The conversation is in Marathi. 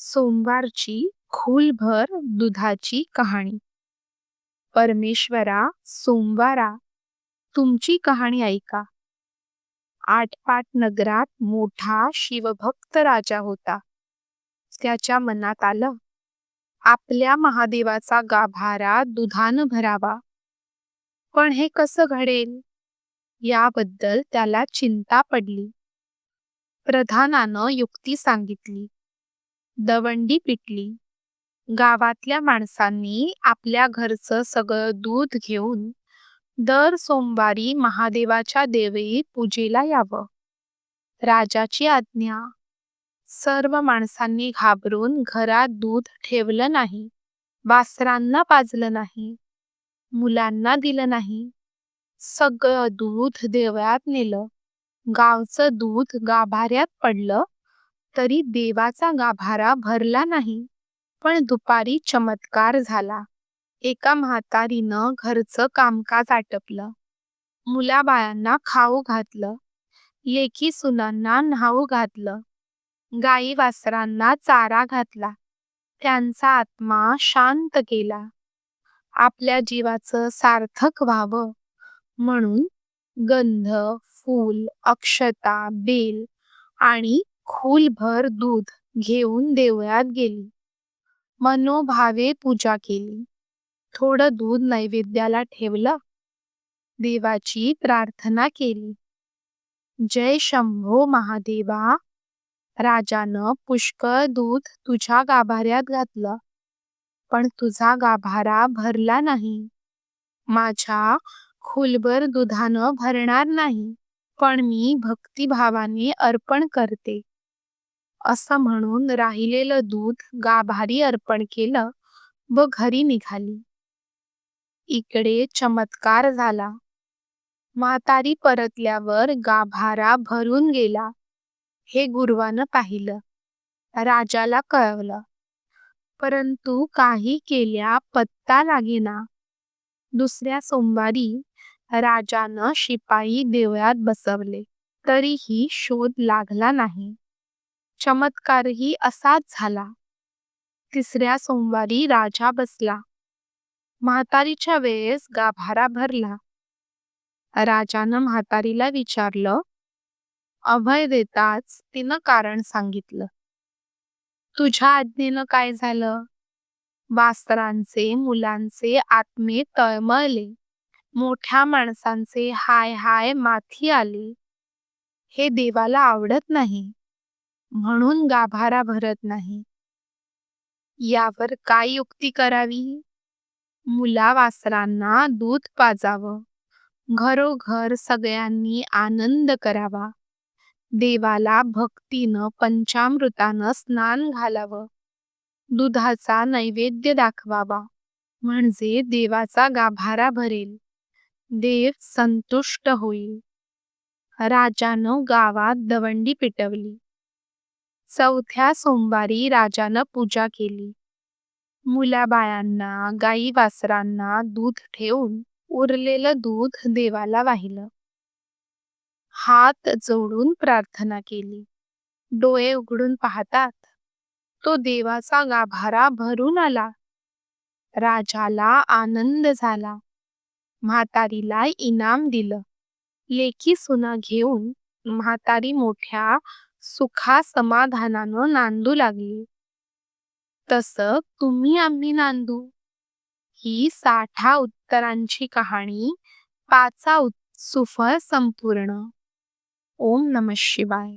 सोमवारची खुलभर दुधाची कहाणी. परमेश्वरा सोमवारा तुमची कहाणी ऐका. आटपाट नगरात मोठा शिवभक्त राजा होता. त्याच्या मनात आलं आपल्या महादेवाचा गाभारा दुधानं भरावा. पण हे कसं घडेल? याबद्दल त्याला चिंता पडली. प्रधानानं युक्ती सांगितली. दवंडी पिटली. गावातल्या माणसांनी आपल्या घरचं सगळं दूध घेऊन दर सोमवारी महादेवाच्या देवी पूजेला यावं. राजाची आज्ञा. सर्व माणसांनी घाबरून घरात दूध ठेवलं नाही. वासरांना पाजलं नाही. मुलांना दिलं नाही. सगळं दूध देवळात नेलं. गावचं दूध गाभाऱ्यात पडलं. तरी देवाचा गाभारा भरला नाही. पण दुपारी चमत्कार झाला. एका म्हातारीनं घरचं कामकाज आटपलं. मुलाबाळांना खाऊ घातलं. लेखी सुनांना न्हाऊ घातलं. गाई वासरांना चारा घातला. त्यांचा आत्मा शांत केला. आपल्या जीवाचं सार्थक व्हावं म्हणून गंध फूल अक्षता बेल आणि खूलभर दूध घेऊन देवळात गेली. मनोभावे पूजा केली. थोडं दूध नैवेद्याला ठेवलं. देवाची प्रार्थना केली. जय शंभो महादेवा. राजानं पुष्कळ दूध तुझ्या गाभाऱ्यात घातलं. पण तुझा गाभारा भरला नाही. माझ्या खुलभर दुधानं भरणार नाही. पण मी भक्तिभावाने अर्पण करते. असं म्हणून राहिलेलं दूध गाभारी अर्पण केलं व घरी निघाली. इकडे चमत्कार झाला. म्हातारी परतल्यावर गाभारा भरून गेला. हे गुरुवानं पाहिलं. राजाला कळवलं. परंतु काही केल्या पत्ता लागेना. दुसऱ्या सोमवारी राजानं शिपाई देवळात बसवले. तरीही शोध लागला नाही. चमत्कारही असाच झाला. तिसऱ्या सोमवारी राजा बसला. म्हातारीच्या वेळेस गाभारा भरला. राजानं म्हातारीला विचारलं अभय देताच तिनं कारण सांगितलं. तुझ्या आज्ञेनं काय झालं? वासरांचे मुलांचे आत्मे तळमळले. मोठ्या माणसांचे हाय हाय माथी आले. हे देवाला आवडत नाही. म्हणून गाभारा भरत नाही. यावर काय युक्ती करावी? मुला वासरांना दूध पाजावं. घरोघर सगळ्यांनी आनंद करावा. देवाला भक्तीनं पंचामृतानं स्नान घालावं. दुधाचा नैवेद्य दाखवावा. म्हणजे देवाचा गाभारा भरेल. देव संतुष्ट होईल. राजानं गावात दवंडी पिटवली. चौथ्या सोमवारी राजानं पूजा केली. मुलाबाळांना गाई वासरांना दूध ठेवून उरलेलं दूध देवाला वाहिलं. हात जोडून प्रार्थना केली. डोळे उघडून पाहतात तो देवाचा गाभारा भरून आला. राजाला आनंद झाला. म्हातारीला इनाम दिलं. लेखी सुना घेऊन म्हातारी मोठ्या सुखा समाधानानं नांदू लागली. तसं तुम्ही आम्ही नांदू. ही साठा उत्तरांची कहाणी पाचा सुफळ संपूर्ण. ओम नम शिवाय.